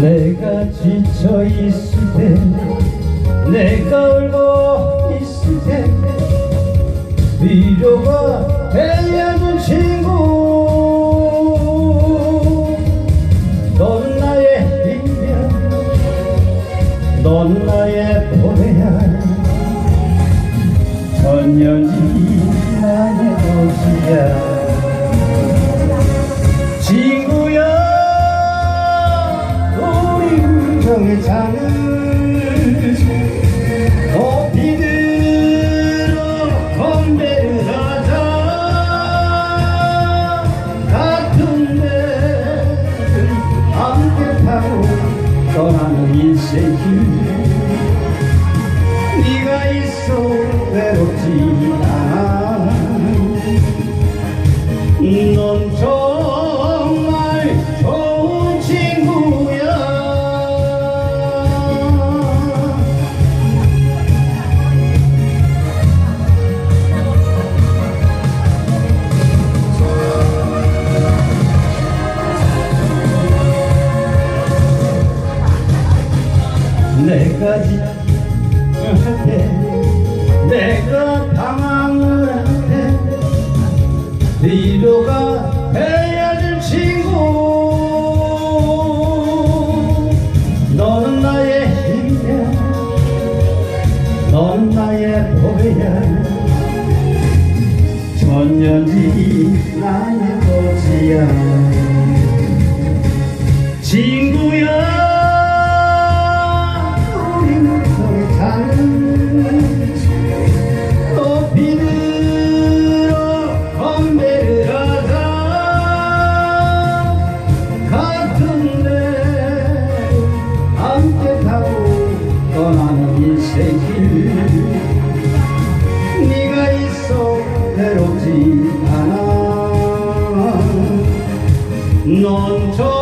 내가 지쳐 있을 때 내가 울고 있을 때 위로가 되려는 친구. 넌 나의 인연 넌 나의 보배야 천년이 나의 도시야 장을 높이 들어 건배를 하자. 같은 배를 함께 타고 떠나는 인생길 네가 있어 내가 방황을 할때 위로가 돼야 될 친구. 너는 나의 힘이야. 넌 나의 보배야. 천년지 나의 꽃이야. 친구야 넌정